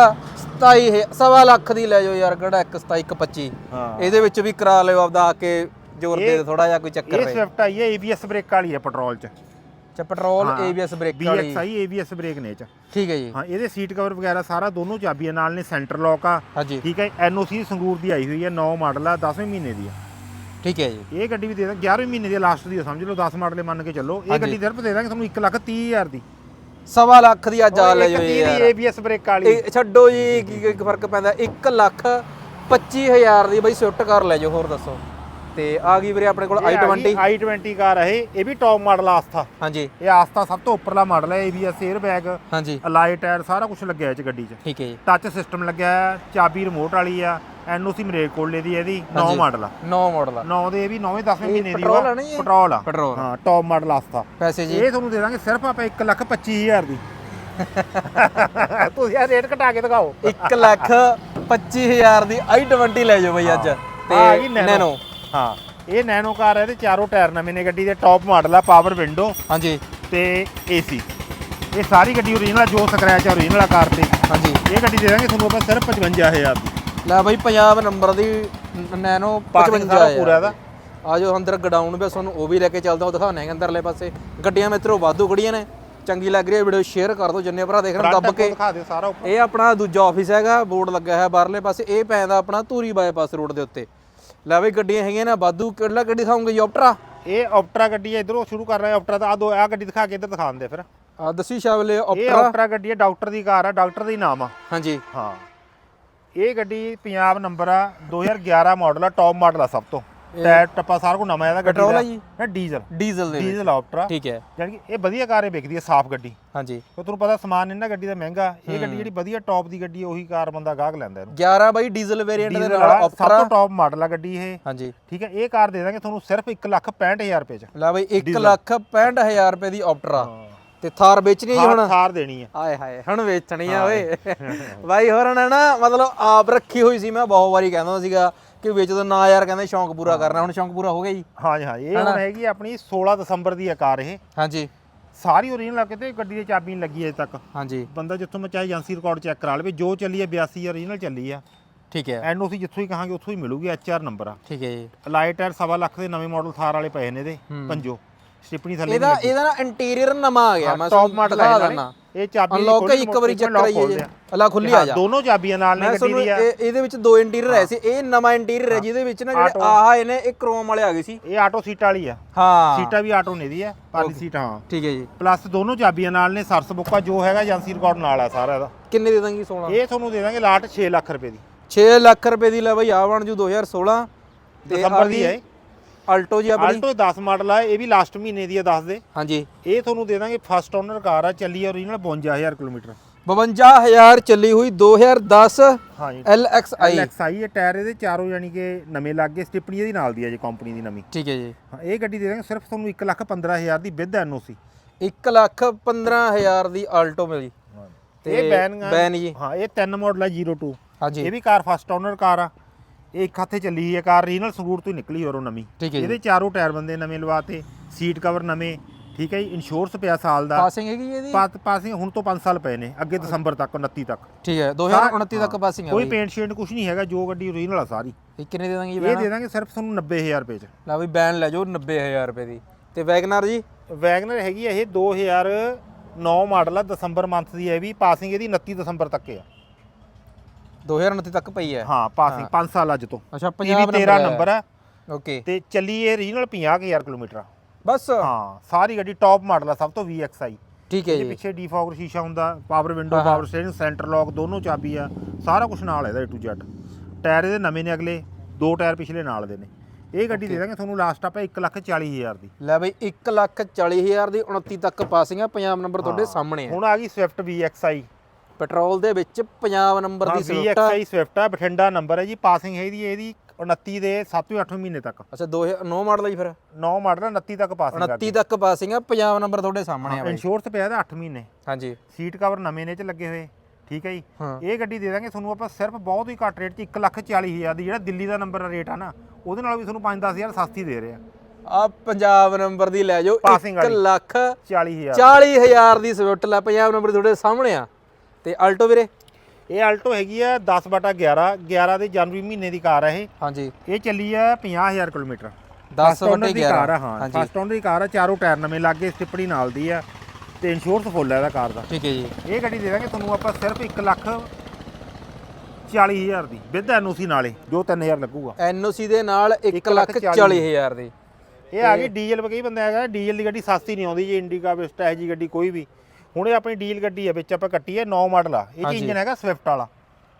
27 ਸਵਾ ਲੱਖ ਦੀ ਲੈ ਜਾਓ ਯਾਰ ਕਿਹੜਾ 1 27 1 25 ਹਾਂ। ਇਹਦੇ ਵਿੱਚ ਵੀ ਕਰਾ ਲਿਓ ਆਪਦਾ ਆ ਕੇ ਜ਼ੋਰ ਦੇ ਇਹ- ਥੋੜਾ ਜਿਹਾ ਕੋਈ ਚੱਕਰ ਇਹ ਰਹੇ ਸਵਿਫਟ ਆਈ ਹੈ ABS ਬ੍ਰੇਕ ਵਾਲੀ ਹੈ ਪੈਟਰੋਲ ਚ। ਚ ਪੈਟਰੋਲ। ABS ਬ੍ਰੇਕ ਵਾਲੀ। BXI ABS ਬ੍ਰੇਕ ਨੇ ਇਹ ਚ। ਠੀਕ ਹੈ ਜੀ। ਹਾਂ ਇਹਦੇ ਸੀਟ ਕਵਰ ਵਗੈਰਾ ਸਾਰਾ ਦੋਨੋਂ ਚਾਬੀਆਂ ਨਾਲ ਨੇ ਸੈਂਟਰ ਲੌਕ ਆ। ਹਾਂਜੀ। ਠੀਕ ਹੈ ਐਨਓਸੀ ਸੰਗਰੂਰ ਦੀ ਆਈ ਹੋਈ ਹੈ 9 ਮਾਡਲ ਆ 10ਵੇਂ ਮਹੀਨੇ ਦੀ ਆ। ਠੀਕ ਹੈ ਜੀ। ਇਹ ਗੱਡੀ ਵੀ ਦੇ ਦਾਂ 11ਵੇਂ ਮਹੀਨੇ ਦੀ ਲਾਸਟ ਦੀ ਆ, ਸਮਝ ਲਓ 10 ਮਾਡਲੇ ਮੰਨ ਕੇ ਚੱਲੋ। ਇਹ। ਗੱਡੀ ਸਿਰਫ ਦੇ ਦਾਂਗੇ ਤੁਹਾਨੂੰ 1 ਲੱਖ 30000 ਦੀ। ਸਵਾ ਲੱਖ ਦੀ ਅੱਜ ਆ ਲੈ ਦੀ ਯਾਰ। ABS ਬ੍ਰੇਕ ਵਾਲੀ। ਇਹ ਛੱਡੋ ਜੀ ਕੀ ਕੀ ਫ਼ਰਕ ਪੈਂਦਾ? 1 ਲੱਖ 25000 ਦੀ ਬਈ ਸਵਿਫਟ ਕਾਰ ਲੈ ਜਾਓ ਹੋਰ ਦੱਸੋ। ਤੇ ਆ ਗਈ ਵੀਰੇ ਆਪਣੇ ਕੋਲ i20 i20 ਕਾਰ ਹੈ ਇਹ। ਵੀ ਟੌਪ ਮਾਡਲ ਆਸਥਾ ਹਾਂਜੀ। ਇਹ ਆਸਥਾ ਸਭ ਤੋਂ ਉੱਪਰਲਾ ਮਾਡਲ ਹੈ ABS 에ਅਰ ਬੈਗ ਹਾਂਜੀ। ਅਲਾਈ ਟਾਇਰ ਸਾਰਾ ਕੁਝ ਲੱਗਿਆ ਇਹ ਚ ਗੱਡੀ 'ਚ। ਠੀਕ ਹੈ ਜੀ। ਟੱਚ ਸਿਸਟਮ ਲੱਗਿਆ ਹੈ ਚਾਬੀ ਰਿਮੋਟ ਵਾਲੀ ਆ ਐਨਓਸੀ ਮਰੇਕ ਕੋਲੇ ਦੀ ਇਹਦੀ 9 ਹਾਂਜੀ। ਮਾਡਲ ਆ। 9 ਮਾਡਲ ਆ। 9 ਦੇ ਇਹ ਵੀ 9ਵੇਂ 10ਵੇਂ ਇਹ ਮਹੀਨੇ ਦੀ। ਆ? ਪੈਟਰੋਲ ਆ। ਪੈਟਰੋਲ ਹਾਂ ਟੌਪ ਮਾਡਲ ਆਸਥਾ ਪੈਸੇ ਜੀ। ਇਹ ਤੁਹਾਨੂੰ ਦੇ ਦਾਂਗੇ ਸਿਰਫ ਆਪਾਂ 1 ਲੱਖ 25000 ਦੀ। ਤੁਸੀਂ ਆ ਰੇਟ ਘਟਾ ਕੇ ਦਿਖਾਓ। 1 ਲੱਖ 25000 ਦੀ i20 ਲੈ ਜਾਓ ਬਈ ਅੱਜ। ਤੇ। ਨੈਨੋ ਹਾਂ ਇਹ ਨੈਨੋ ਕਾਰ ਹੈ ਇਹਦੇ ਚਾਰੋਂ ਟਾਇਰ ਨਵੇਂ ਨੇ ਗੱਡੀ ਦੇ ਟੌਪ ਮਾਡਲ ਆ ਪਾਵਰ ਵਿੰਡੋ ਹਾਂਜੀ। ਤੇ ਏਸੀ ਇਹ ਸਾਰੀ ਗੱਡੀ ਓਰੀਜਨਲ ਆ ਜੋ ਸਕ੍ਰੈਚ ਆ ਓਰੀਜਨਲ ਆ ਕਾਰ ਤੇ। ਹਾਂਜੀ। ਇਹ ਗੱਡੀ ਦੇ ਦਾਂਗੇ ਤੁਹਾਨੂੰ ਆਪਾਂ ਸਿਰਫ 55000 ਦੀ। ਲੈ ਬਈ ਪੰਜਾਬ ਨੰਬਰ ਦੀ ਨੈਨੋ Passing 55 ਸਾਰਾ ਪੂਰਾ ਇਹਦਾ। ਆ ਜਾਓ ਅੰਦਰ ਗਡਾਊਨ ਵੀ ਤੁਹਾਨੂੰ ਉਹ ਵੀ ਲੈ ਕੇ ਚੱਲਦਾ ਉਹ ਦਿਖਾਉਣੇ ਹੈਗੇ ਅੰਦਰਲੇ ਪਾਸੇ। ਗੱਡੀਆਂ ਮਿੱਤਰੋ ਵਾਧੂ ਖੜੀਆਂ ਨੇ। ਚੰਗੀ ਲੱਗ ਰਹੀ ਹੈ ਵੀਡੀਓ ਸ਼ੇਅਰ ਕਰ ਦਿਓ ਜਿੰਨੇ ਭਰਾ ਦੇਖ ਰਹੇ ਹੋ ਦੱਬ ਕੇ। ਦਿਖਾ ਦਿਓ ਸਾਰਾ ਉੱਪਰ। ਇਹ ਆਪਣਾ ਦੂਜਾ ਆਫਿਸ ਹੈਗਾ ਬੋਰਡ ਲੱਗਾ ਹੈ ਬਾਹਰਲੇ ਪਾਸੇ। ਇਹ ਪੈਂਦਾ ਆਪਣਾ ਧੂਰੀ ਬਾਈਪਾਸ ਰੋਡ ਦੇ ਉੱਤੇ। ਲੈ ਬਈ ਗੱਡੀਆਂ ਹੈਗੀਆਂ ਨੇ ਵਾਧੂ ਕਿਹੜਾ ਗੱਡੀ ਦਿਖਾਉਂਗੇ ਜੀ ਆਪਟਰਾ ਇਹ ਆਪਟਰਾ ਗੱਡੀ ਹੈ ਇਧਰੋਂ ਸ਼ੁਰੂ ਕਰ ਰਹੇ ਆਪਟਰਾ ਤਾਂ ਆ ਦੋ ਆ ਗੱਡੀ ਦਿਖਾ ਕੇ ਇੱਧਰ ਦਿਖਾ ਦਿੰਦੇ ਫਿਰ। ਆ ਦਸੀ ਸ਼ਾਵਲੇ ਇਹ ਆਪਟਰਾ ਆਪਟਰਾ ਗੱਡੀ ਹੈ ਡਾਕਟਰ ਦੀ ਕਾਰ ਆ ਡਾਕਟਰ ਦਾ ਨਾਮ ਆ। ਹਾਂਜੀ। ਹਾਂ। ਇਹ ਗੱਡੀ ਪੰਜਾਬ ਨੰਬਰ ਆ 2011 ਮਾਡਲ ਆ ਟੌਪ ਮਾਡਲ ਆ ਸਭ ਤੋਂ। ਟਾਇਰ ਟੱਪਾ ਸਾਰਾ ਕੁਝ ਨਵਾਂ ਇਹਦਾ ਗੱਡੀ ਪੈਟਰੋਲ ਦਾ। ਜੀ? ਨਾ ਡੀਜ਼ਲ। ਡੀਜ਼ਲ ਦੇ ਵਿੱਚ। ਡੀਜ਼ਲ ਆਪਟਰਾ ਠੀਕ ਹੈ। ਜਾਣੀ ਕਿ ਇਹ ਵਧੀਆ ਕਾਰ ਹੈ ਵਿਕਦੀ ਹੈ ਸਾਫ਼ ਗੱਡੀ। ਹਾਂਜੀ। ਤੇ ਤੁਹਾਨੂੰ ਪਤਾ ਸਮਾਨ ਇਹਨਾਂ ਗੱਡੀ ਦਾ ਮਹਿੰਗਾ। ਇਹ ਗੱਡੀ ਜਿਹੜੀ ਵਧੀਆ ਟੌਪ ਦੀ ਗੱਡੀ ਹੈ ਉਹੀ ਕਾਰ ਬੰਦਾ ਗਾਹਕ ਲੈਂਦਾ ਇਹਨੂੰ। 11 ਬਾਈ ਡੀਜ਼ਲ ਵੇਰੀਐਂਟ ਦੇ ਡੀਜ਼ਲ ਨਾਲ ਵਾਲਾ ਸਭ ਤੋਂ ਟੌਪ ਮਾਡਲ ਆ ਗੱਡੀ ਇਹ। ਹਾਂਜੀ। ਠੀਕ ਹੈ ਇਹ ਕਾਰ ਦੇ ਦਾਂਗੇ ਤੁਹਾਨੂੰ ਸਿਰਫ 1 ਲੱਖ 65000 ਰੁਪਏ ਚ। ਲੈ ਬਈ 1 ਲੱਖ 65000 ਰੁਪਏ ਦੀ ਆਪਟਰਾ ਤੇ ਥਾਰ ਵੇਚਣੀ ਹੈ ਜੀ ਹੁਣ? ਥਾਰ ਥਾਰ ਦੇਣੀ ਹੈ ਆਏ ਹਾਏ ਹੁਣ ਵੇਚਣੀ ਆ ਓਏ। ਬਾਈ ਹੋਰਾਂ ਨੇ ਨਾ ਮਤਲਬ ਆਪ ਰੱਖੀ ਹੋਈ ਸੀ ਮੈਂ ਬਹੁਤ ਵਾਰੀ ਕਹਿੰਦਾ ਸੀਗਾ। ਕਿ ਵੇਚ ਦੋ ਨਾ ਯਾਰ ਕਹਿੰਦੇ ਸ਼ੌਂਕ ਪੂਰਾ ਕਰਨਾ ਹੁਣ ਸ਼ੌਂਕ ਪੂਰਾ ਹੋ ਗਿਆ ਜੀ। ਹਾਂ ਜੀ ਹਾਂ ਇਹ ਹੁਣ ਹੈਗੀ ਆਪਣੀ 16 ਦਸੰਬਰ ਦੀ ਹੈ ਕਾਰ ਇਹ। ਹਾਂਜੀ। ਸਾਰੀ ਓਰੀਜਨਲ ਆ ਕਿਤੇ ਗੱਡੀ ਦੀ ਚਾਬੀ ਨਹੀਂ ਲੱਗੀ ਅਜੇ ਤੱਕ। ਹਾਂਜੀ। ਬੰਦਾ ਜਿੱਥੋਂ ਮੈਂ ਚਾਹੇ ਏਜੰਸੀ ਰਿਕਾਰਡ ਚੈੱਕ ਕਰਾ ਲਵੇ ਜੋ ਚੱਲੀ ਹੈ 82 ਓਰੀਜਨਲ ਚੱਲੀ ਆ। ਠੀਕ ਹੈ। ਐਨਓਸੀ ਜਿੱਥੋਂ ਹੀ ਕਹਾਂਗੇ ਉੱਥੋਂ ਹੀ ਮਿਲੂਗੀ ਐਚਆਰ ਨੰਬਰ ਆ। ਠੀਕ ਹੈ ਜੀ। ਲਾਈਟ ਟਾਇਰ ਸਵਾ ਲੱਖ ਦੇ ਨਵੇਂ ਮਾਡਲ ਥਾਰ ਵਾਲੇ ਪਏ ਨੇ ਇਹਦੇ ਪੰਜੋ। ਸਟਿਪਣੀ ਥੱਲੇ ਇਹਦਾ ਇਹਦਾ ਨਾ ਇੰਟੀਰੀਅਰ ਨਵਾਂ ਆ ਗਿਆ ਮੈਂ ਟੌਪ ਮਾਡਲ ਹੈ ਦਿੰਦਾ। ਇਹ ਚਾਬੀ ਅਨਲੌਕ ਖੋਲ੍ਹੀ ਇੱਕ ਵਾਰੀ ਚੈੱਕ ਕਰਾਈਏ ਜੀ। ਅੱਲਾ ਖੁੱਲੀ ਹਾਂ, ਆ ਜਾ। ਦੋਨੋਂ ਚਾਬੀਆਂ ਨਾਲ ਨੇ ਗੱਡੀ ਦੀ ਆ ਇਹ- ਇਹਦੇ ਵਿੱਚ ਦੋ ਇੰਟੀਰੀਅਰ ਹੈ ਸੀ। ਇਹ ਨਵਾਂ ਇੰਟੀਰੀਅਰ ਹੈ ਜਿਹਦੇ ਵਿੱਚ ਨਾ ਜਿਹੜੇ ਆਹ ਇਹਨੇ ਇਹ ਕ੍ਰੋਮ ਵਾਲੇ ਆ ਗਏ ਸੀ। ਇਹ ਆਟੋ ਸੀਟ ਵਾਲੀ ਆ। ਹਾਂ। ਸੀਟਾਂ ਵੀ ਆਟੋ ਨੇ ਦੀ ਆ ਪਾਲੀ ਸੀਟ ਹਾਂ। ਠੀਕ ਹੈ ਜੀ। ਪਲੱਸ ਦੋਨੋਂ ਚਾਬੀਆਂ ਨਾਲ ਨੇ ਸਰਸ ਬੁੱਕਾ ਜੋ ਹੈਗਾ ਏਜੰਸੀ ਰਿਕਾਰਡ ਨਾਲ ਆ ਸਾਰਾ ਇਹਦਾ। ਕਿੰਨੇ ਦੇ ਦਾਂਗੀ 16 ਇਹ ਤੁਹਾਨੂੰ ਦੇ ਦਾਂਗੇ ਲਾਟ 6 ਲੱਖ ਰੁਪਏ ਦੀ। 6 ਲੱਖ ਰੁਪਏ ਦੀ ਲੈ ਬਈ ਆ ਬਣ ਜੂ 2016 ਤੇ ਦਸੰਬਰ ਦੀ ਹੈ ਅਲਟੋ ਜੀ ਆਪਣੀ। ਆਲਟੋ 10 ਮਾਡਲ ਆ ਇਹ ਵੀ ਲਾਸਟ ਮਹੀਨੇ ਦੀ ਆ ਦੱਸ ਦੇ। ਹਾਂਜੀ। ਇਹ ਤੁਹਾਨੂੰ ਦੇ ਦਾਂਗੇ ਫਸਟ ਓਨਰ ਕਾਰ ਆ ਚੱਲੀ ਆ ਓਰੀਜਨਲ 52000 ਕਿਲੋਮੀਟਰ। 52000 ਚੱਲੀ ਹੋਈ 2010 ਹਾਂਜੀ। LXI ਐਲਐਕਸਆਈ ਇਹ ਟਾਇਰ ਇਹਦੇ ਚਾਰੋਂ ਯਾਨੀ ਕਿ ਨਵੇਂ ਲੱਗ ਗਏ ਸਟਿਪਣੀ ਇਹਦੀ ਨਾਲ ਦੀ ਆ ਜੀ ਕੰਪਨੀ ਦੀ ਨਵੀਂ। ਠੀਕ ਹੈ ਜੀ। ਹਾਂ ਇਹ ਗੱਡੀ ਦੇ ਦਾਂਗੇ ਸਿਰਫ ਤੁਹਾਨੂੰ 1 ਲੱਖ 15000 ਦੀ ਵਿਦ ਐਨਓਸੀ 1 ਲੱਖ 15000 ਦੀ ਆਲਟੋ ਮਿਲੀ। ਤੇ ਇਹ ਬੈਨ ਬੈਨ ਜੀ। ਹਾਂ ਇਹ ਤਿੰਨ ਮਾਡਲ ਆ 02 ਹਾਂਜੀ। ਇਹ ਵੀ ਕਾਰ ਫਸਟ ਓਨਰ ਕਾਰ ਆ। ਇਹ ਇੱਕ ਹੱਥੇ ਚੱਲੀ ਹੈ ਕਾਰ ਰੀਨਲ ਸਗੂਰ ਤੋਂ ਹੀ ਨਿਕਲੀ ਹੋਰੋਂ ਨਵੀਂ। ਠੀਕ ਹੈ ਜੀ। ਇਹਦੇ ਚਾਰੋਂ ਟਾਇਰ ਬੰਦੇ ਨਵੇਂ ਲਵਾਤੇ ਸੀਟ ਕਵਰ ਨਵੇਂ ਠੀਕ ਹੈ ਜੀ ਇੰਸ਼ੋਰੈਂਸ ਪਿਆ ਸਾਲ ਦਾ। ਪਾਸਿੰਗ ਹੈਗੀ ਇਹਦੀ? ਪਾਸ ਪਾਸਿੰਗ ਹੁਣ ਤੋਂ 5 ਸਾਲ ਪਏ ਨੇ ਅੱਗੇ ਦਸੰਬਰ ਤੱਕ 29 ਤੱਕ। ਠੀਕ ਹੈ 2029 ਤੱਕ ਪਾਸਿੰਗ ਹੈ ਕੋਈ ਬਈ। ਪੇਂਟ ਸ਼ੇਡ ਕੁਝ ਨਹੀਂ ਹੈਗਾ ਜੋ ਗੱਡੀ ਓਰੀਜਨਲ ਆ ਸਾਰੀ। ਇਹ ਕਿੰਨੇ ਦੇ ਦਾਂਗੇ ਜੀ ਇਹ ਦੇ ਦਾਂਗੇ ਸਿਰਫ ਤੁਹਾਨੂੰ 90000 ਰੁਪਏ ਚ। ਲਾ ਬਈ ਬੈਨ ਲੈ ਜਾਓ 90000 ਰੁਪਏ ਦੀ। ਤੇ ਵੈਗਨਰ ਜੀ? ਵੈਗਨਰ ਹੈਗੀ ਆ ਇਹ 2009 ਮਾਡਲ ਆ ਦਸੰਬਰ ਮੰਥ ਦੀ ਹੈ ਵੀ ਪਾਸਿੰਗ ਇਹਦੀ 29 ਦਸੰਬਰ ਤੱਕ ਆ 2029 ਤੱਕ ਪਈ ਹੈ। ਹਾਂ ਪਾਸਿੰਗ 5 ਸਾਲ ਅੱਜ ਤੋਂ। ਅੱਛਾ ਵੀ 50 13 ਨੰਬਰ ਆ ਓਕੇ। ਤੇ ਚੱਲੀ ਇਹ ਰੀਜਨਲ 50000 ਕਿਲੋਮੀਟਰ। ਆ ਬਸ। ਹਾਂ ਸਾਰੀ ਗੱਡੀ ਟੌਪ ਮਾਡਲ ਆ ਸਭ ਤੋਂ VXI ਠੀਕ ਹੈ ਜੀ। ਪਿੱਛੇ ਡੀਫੌਗਰ ਸ਼ੀਸ਼ਾ ਹੁੰਦਾ power window power steering centre lock ਦੋਨੋਂ ਚਾਬੀ ਆ ਸਾਰਾ ਕੁਝ ਨਾਲ ਇਹਦਾ A to Z ਟਾਇਰ ਇਹਦੇ ਨਵੇਂ ਨੇ ਅਗਲੇ ਦੋ ਟਾਇਰ ਪਿਛਲੇ ਨਾਲ ਦੇ ਨੇ। ਇਹ ਗੱਡੀ ਦੇ ਦਾਂਗੇ ਤੁਹਾਨੂੰ ਲਾਸਟ ਆਪਾਂ 140000 ਦੀ। ਲੈ ਬਈ 1 ਲੱਖ 40000 ਦੀ 29 ਤੱਕ ਪਾਸਿੰਗ ਆ ਪੰਜਾਬ ਨੰਬਰ ਤੁਹਾਡੇ ਸਾਹਮਣੇ ਹੈ। ਹੁਣ ਆ ਗਈ ਸਵਿਫਟ VXI ਪੈਟਰੋਲ ਦੇ ਵਿੱਚ ਪੰਜਾਬ ਨੰਬਰ ਦੀ ਸਵਿਫਟ VXI ਸਵਿਫਟ ਆ ਬਠਿੰਡਾ ਨੰਬਰ ਹੈ ਜੀ ਪਾਸਿੰਗ ਹੈ ਇਹਦੀ ਇਹਦੀ 29 ਦੇ 7ਵੇਂ 8ਵੇਂ ਮਹੀਨੇ ਤੱਕ। ਅੱਛਾ 2009 ਮਾਡਲ ਜੀ ਫਿਰ? 9 ਮਾਡਲ 29 ਤੱਕ ਪਾਸਿੰਗ 29 ਤੱਕ ਪਾਸਿੰਗ ਆ ਪੰਜਾਬ ਨੰਬਰ ਤੁਹਾਡੇ ਸਾਹਮਣੇ ਆ ਬਈ। ਇੰਸ਼ੋਰੈਂਸ ਪਿਆ ਇਹਦਾ 8 ਮਹੀਨੇ। ਹਾਂਜੀ। ਸੀਟ ਕਵਰ ਨਵੇਂ ਨੇ ਚ ਲੱਗੇ ਹੋਏ ਠੀਕ ਹੈ ਜੀ? ਇਹ ਗੱਡੀ ਦੇ ਦਾਂਗੇ ਤੁਹਾਨੂੰ ਆਪਾਂ ਸਿਰਫ ਬਹੁਤ ਹੀ ਘੱਟ ਰੇਟ 'ਚ 140000 ਦੀ ਜਿਹੜਾ ਦਿੱਲੀ ਦਾ ਨੰਬਰ ਰੇਟ ਆ ਨਾ ਉਹਦੇ ਨਾਲ ਵੀ ਤੁਹਾਨੂੰ 5-10000 ਸਸਤੀ ਦੇ ਰਹੇ। ਆ ਆ ਪੰਜਾਬ ਨੰਬਰ ਦੀ ਲੈ ਜਾਓ Passing 1 ਵਾਲੀ। ਲੱਖ 40000 40000 ਦੀ। ਸਵਿਫਟ ਲੈ ਪੰਜਾਬ ਨੰਬਰ ਤੁਹਾਡੇ ਸਾਹਮਣੇ ਆ। ਤੇ ਆਲਟੋ ਵੀਰੇ? ਇਹ ਆਲਟੋ ਹੈਗੀ ਆ 10 ਬਟਾ 11 11 ਦੇ ਜਨਵਰੀ ਮਹੀਨੇ ਦੀ ਕਾਰ ਆ ਇਹ। ਹਾਂਜੀ। ਇਹ ਚੱਲੀ ਆ 50000 ਕਿਲੋਮੀਟਰ। 10 First owner ਵਟੇ ਦੀ ਕਾਰ ਆ 11 ਹਾਂ ਫਸਟ ਓਨਰ ਦੀ ਕਾਰ ਆ ਚਾਰੋਂ ਟਾਇਰ ਨਵੇਂ ਲੱਗੇ ਸਟਿੱਪਣੀ ਨਾਲ ਦੀ ਆ ਤੇ ਇੰਸ਼ੋਰੈਂਸ ਫੁੱਲ ਆ ਇਹਦਾ ਕਾਰ ਦਾ। ਠੀਕ ਹੈ ਜੀ। ਇਹ ਗੱਡੀ ਦੇ ਦਾਂਗੇ ਤੁਹਾਨੂੰ ਆਪਾਂ ਸਿਰਫ 1 ਲੱਖ 40000 ਦੀ ਵਿਦ ਐਨਓਸੀ ਨਾਲੇ ਜੋ 3000 ਲੱਗੂਗਾ। ਐਨਓਸੀ ਦੇ ਨਾਲ 1 ਇੱਕ ਲੱਖ ਲੱਖ 40000 ਦੀ। ਇਹ ਆ ਗਈ ਡੀਜ਼ਲ ਕਈ ਬੰਦੇ ਹੈਗਾ ਡੀਜ਼ਲ ਦੀ ਗੱਡੀ ਸਸਤੀ ਨਹੀਂ ਆਉਂਦੀ ਜੀ ਇੰਡੀਕਾ ਵਿਸਟਾ ਇਹ ਜੀ ਗੱਡੀ ਕੋਈ ਵੀ। ਹੁਣ ਇਹ ਆਪਣੀ ਡੀਜ਼ਲ ਗੱਡੀ ਆ ਵਿੱਚ ਆਪਾਂ ਕੱਟੀ ਹੈ 9 ਮਾਡਲ ਆ ਇਹ ਚ। ਇੰਜਨ ਹੈਗਾ ਸਵਿਫਟ ਵਾਲਾ